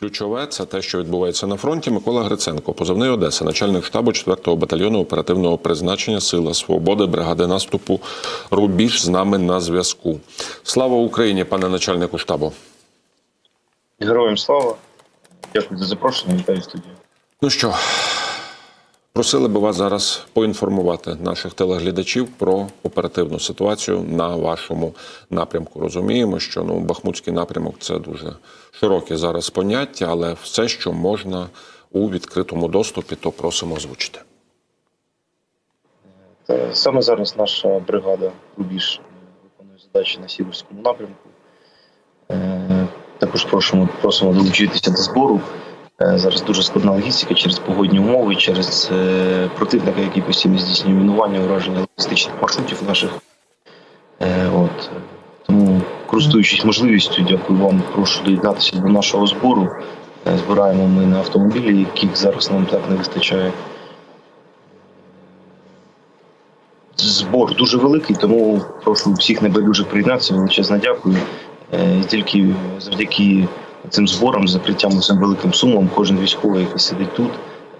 Ключове це те, що відбувається на фронті. Микола Гриценко, позивний Одеса, начальник штабу 4-го батальйону оперативного призначення Сила Свободи, бригади наступу Рубіж з нами на зв'язку. Слава Україні, пане начальнику штабу. Героям слава. Дякую за запрошення. Вітаю студію. Ну що, просили би вас зараз поінформувати наших телеглядачів про оперативну ситуацію на вашому напрямку. Розуміємо, що ну Бахмутський напрямок це дуже широке зараз поняття, але все, що можна у відкритому доступі, то просимо озвучити. Саме зараз наша бригада Рубіж виконує задачі на Сіверському напрямку. Е, Також просимо, просимо долучитися до збору. Е, Зараз дуже складна логістика через погодні умови, через е, противника, який постійно здійснює мінування, ураження логістичних маршрутів наших. Е, От. Тому, користуючись можливістю, дякую вам, прошу доєднатися до нашого збору. Збираємо ми на автомобілі, яких зараз нам так не вистачає. Збор дуже великий, тому прошу всіх небайдужих приєднатися. Величезне дякую. Тільки завдяки цим зборам, закриттям цим великим сумам, кожен військовий, який сидить тут,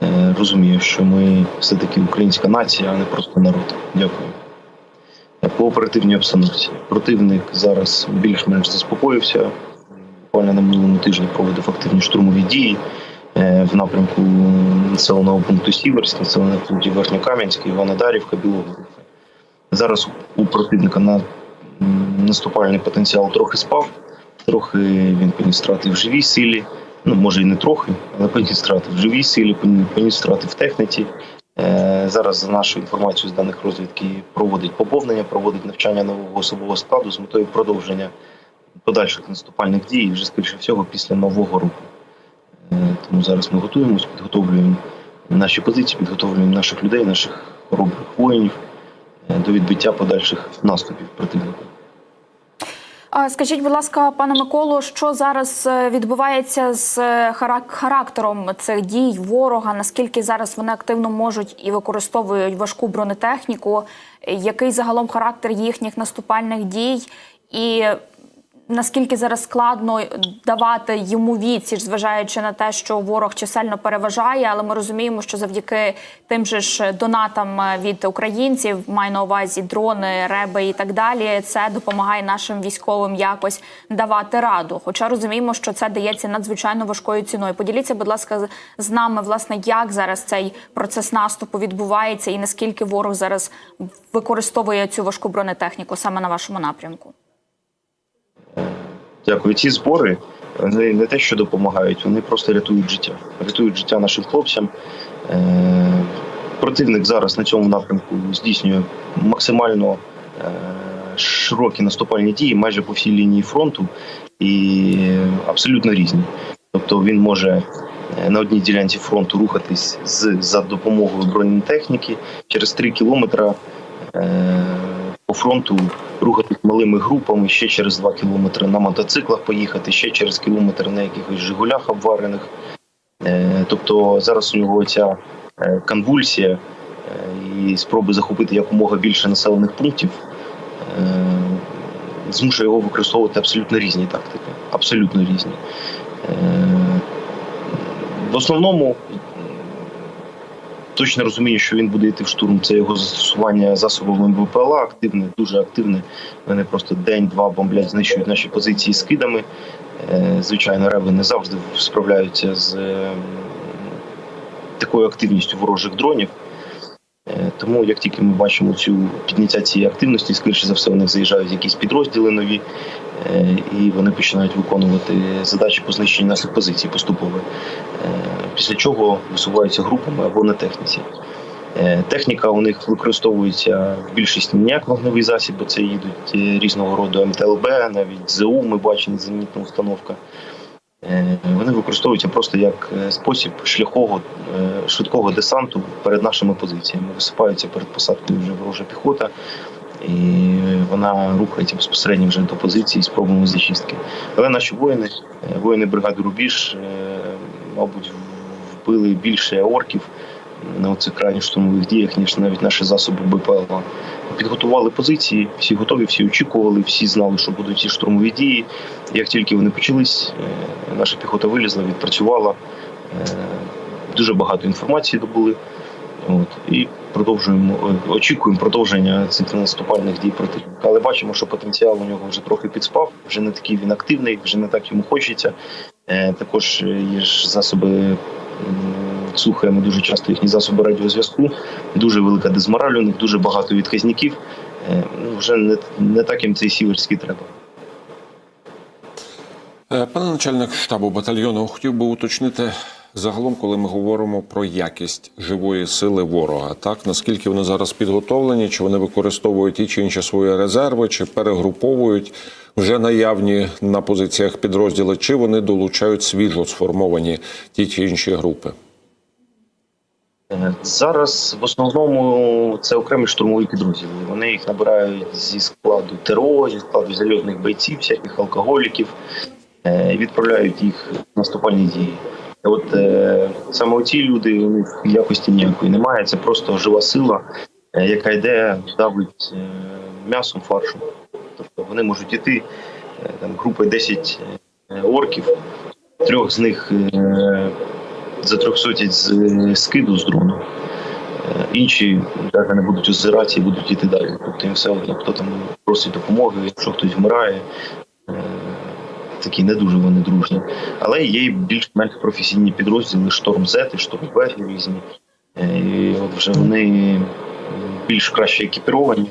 е, розуміє, що ми все-таки українська нація, а не просто народ. Дякую. Е, По оперативній обстановці. Противник зараз більш-менш заспокоївся. Буквально на минулому тижні проводив активні штурмові дії е, в напрямку населеного пункту Сіверськ, населених пунктів Верхньокам'янськ, Іванодарівка, Білогорівка. Зараз у противника на наступальний потенціал трохи спав, трохи він поніс втрати в живій силі. Ну, може і не трохи, але поніс втрати в живій силі, поніс втрати в техніці. Е, Зараз за нашою інформацією з даних розвідки проводить поповнення, проводить навчання нового особового складу з метою продовження подальших наступальних дій, вже скоріше всього після нового року. Е, Тому зараз ми готуємось, підготовлюємо наші позиції, підготовлюємо наших людей, наших хоробрих воїнів е, до відбиття подальших наступів противника. Скажіть, будь ласка, пане Миколу, що зараз е, відбувається з е, характером цих дій ворога? Наскільки зараз вони активно можуть і використовують важку бронетехніку? Який загалом характер їхніх наступальних дій? І наскільки зараз складно давати йому відсіч, зважаючи на те, що ворог чисельно переважає, але ми розуміємо, що завдяки тим же ж донатам е, від українців, маю на увазі дрони, реби і так далі, це допомагає нашим військовим якось давати раду. Хоча розуміємо, що це дається надзвичайно важкою ціною. Поділіться, будь ласка, з- з нами, власне, як зараз цей процес наступу відбувається, і наскільки ворог зараз використовує цю важку бронетехніку саме на вашому напрямку. Дякую. Ці збори вони не те, що допомагають, вони просто рятують життя. Рятують життя нашим хлопцям. Е, Противник зараз на цьому напрямку здійснює максимально е, широкі наступальні дії майже по всій лінії фронту і абсолютно різні. Тобто він може е, на одній ділянці фронту рухатись з за допомогою бронетехніки через 3 кілометри по фронту рухатись малими групами, ще через 2 кілометри на мотоциклах поїхати, ще через кілометр на якихось Жигулях обварених. Е, Тобто зараз у нього ця е, конвульсія е, і спроби захопити якомога більше населених пунктів змушує його використовувати абсолютно різні тактики. Абсолютно різні. В основному точно розумію, що він буде йти в штурм. Це його застосування засобами ВПЛА активне, дуже активне. Вони просто день-два бомблять, знищують наші позиції скидами. Е, Звичайно, реби не завжди справляються з е, такою активністю ворожих дронів. Е, Тому як тільки ми бачимо цю підняття цієї активності, скоріше за все, у них заїжджають якісь підрозділи нові, і вони починають виконувати задачі по знищенню наших позицій поступово. Е, Після чого висуваються групами або на техніці. Е, Техніка у них використовується в більшості не як вогневий засіб, бо це їдуть е, різного роду МТЛБ, навіть ЗУ ми бачимо зенітна установка. Е, Вони використовуються просто як е, спосіб шляхового е, швидкого десанту перед нашими позиціями. Висипаються перед посадкою вже ворожа піхота, і вона рухається безпосередньо вже до позиції з пробами зачистки. Але наші воїни, е, воїни бригади Рубіж, е, мабуть, вбили більше орків на цих крайніх штурмових діях, ніж навіть наші засоби БПЛА. Підготували позиції, всі готові, всі очікували, всі знали, що будуть ці штурмові дії. Як тільки вони почались, е, наша піхота вилізла, відпрацювала. Дуже багато інформації добули. От, і продовжуємо, е, очікуємо продовження цих наступальних дій противника. Але бачимо, що потенціал у нього вже трохи підспав, вже не такий він активний, вже не так йому хочеться. Е, Також є ж засоби, слухаємо дуже часто їхні засоби радіозв'язку. Дуже велика дезмораль у них, дуже багато відказників. Е, ну, Вже не, не так їм цей сіверський треба. Пане начальник штабу батальйону, хотів би уточнити загалом, коли ми говоримо про якість живої сили ворога, так наскільки вони зараз підготовлені, чи вони використовують ті чи інші свої резерви, чи перегруповують вже наявні на позиціях підрозділи, чи вони долучають свіжо сформовані ті чи інші групи. Зараз в основному це окремі штурмові підрозділи. Вони їх набирають зі складу ТРО, зі складу зальотних бойців, всяких алкоголіків, е, відправляють їх наступальні дії. От е, саме оці люди у них якості ніякої немає. Це просто жива сила, е, яка йде, давить е, м'ясом, фаршем. Тобто вони можуть іти е, там групи 10 е, орків, трьох з них е, затрьохсотять з е, скиду з дрону. Е, Інші навіть не будуть озиратися і будуть йти далі. Тобто їм все одно, хто там просить допомоги, якщо хтось вмирає, такі не дуже вони дружні. Але є більш-менш професійні підрозділи, шторм Z, шторм Б різні. Е, І от вже вони більш краще екіпіровані.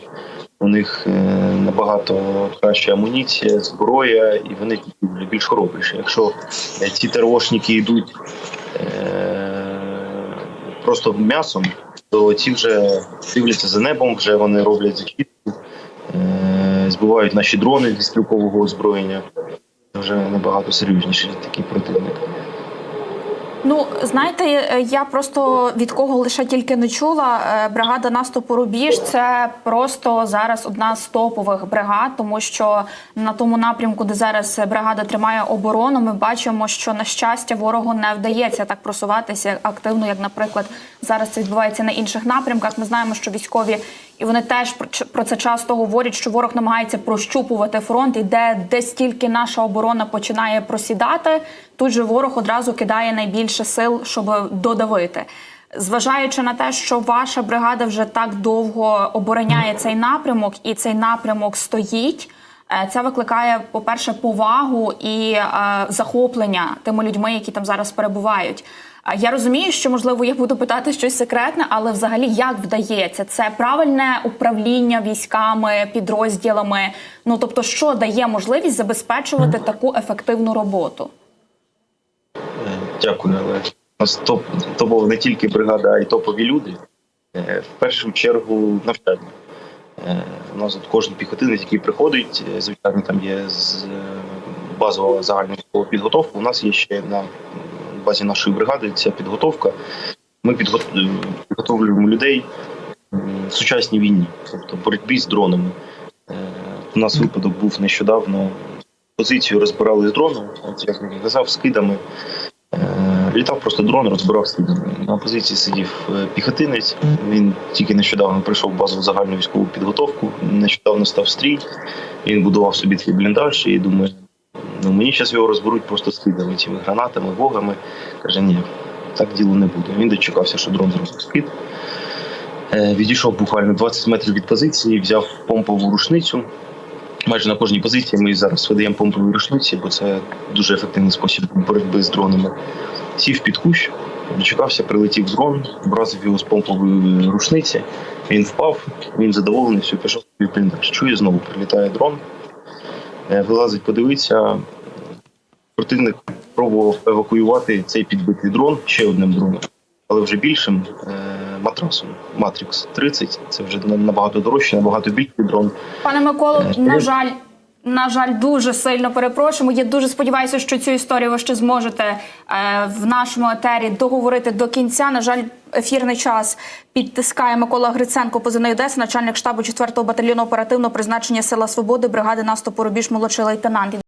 У них е, набагато краща амуніція, зброя, і вони більш хоробріші. Якщо е, ці ТРОшники йдуть просто м'ясом, то ці вже дивляться за небом, вже вони роблять зачітку, збивають наші дрони зі стрілкового озброєння. Вже набагато серйозніший такий противник. Ну, знаєте, е, я просто від кого лише тільки не чула. е, Бригада наступу Рубіж це просто зараз одна з топових бригад, тому що на тому напрямку, де зараз бригада тримає оборону, ми бачимо, що на щастя ворогу не вдається так просуватися активно, як, наприклад, зараз це відбувається на інших напрямках. Ми знаємо, що військові і вони теж про це часто говорять, що ворог намагається прощупувати фронт, і де десь тільки наша оборона починає просідати, тут же ворог одразу кидає найбільше сил, щоб додавити. Зважаючи на те, що ваша бригада вже так довго обороняє цей напрямок, і цей напрямок стоїть. е, Це викликає, по-перше, повагу і е, захоплення тими людьми, які там зараз перебувають. А Я розумію, що можливо я буду питати щось секретне, але взагалі як вдається? Це правильне управління військами, підрозділами. Ну тобто, що дає можливість забезпечувати таку ефективну роботу? Е, Дякую, але у нас топ, топова не тільки бригада, а й топові люди. Е, В першу чергу навчання. Е, У нас от кожен піхотинець, який приходить, звичайно, там є з базова загальна підготовка. У нас є ще на базі нашої бригади ця підготовка. Ми підго- підготовлюємо людей в сучасній війні, тобто боротьбі з дронами. Е, У нас випадок був нещодавно. Позицію розбирали з дрону, от як я казав, скидами. Е, Літав просто дрон, розбирав скидами. На позиції сидів е, піхотинець. Він тільки нещодавно прийшов в базову загальну військову підготовку. Нещодавно став стрій. Він будував собі такий бліндаж і думає, ну мені зараз його розберуть просто скидами, цими гранатами, вогами. Каже, ні, так діло не буде. Він дочекався, що дрон зробив скид. Е, Відійшов буквально 20 метрів від позиції, взяв помпову рушницю. Майже на кожній позиції ми зараз видаємо помпові рушниці, бо це дуже ефективний спосіб боротьби з дронами. Сів під кущ, дочекався, прилетів дрон, вразив його з помпової рушниці. Він впав, він задоволений, все, пішов собі бліндаж. Чує знову, прилітає дрон, е, вилазить, подивиться. Противник пробував евакуювати цей підбитий дрон ще одним дроном, але вже більшим е, матрасом. Matrix 30. Це вже набагато дорожче, набагато більший дрон. Пане Миколо, Е, на жаль. На жаль, дуже сильно перепрошуємо. Я дуже сподіваюся, що цю історію ви ще зможете е, в нашому етері договорити до кінця. На жаль, ефірний час підтискає Микола Гриценко, позивний Одеса, начальник штабу 4-го батальйону оперативного призначення Сила Свободи, бригади наступу Рубіж, молодший лейтенант.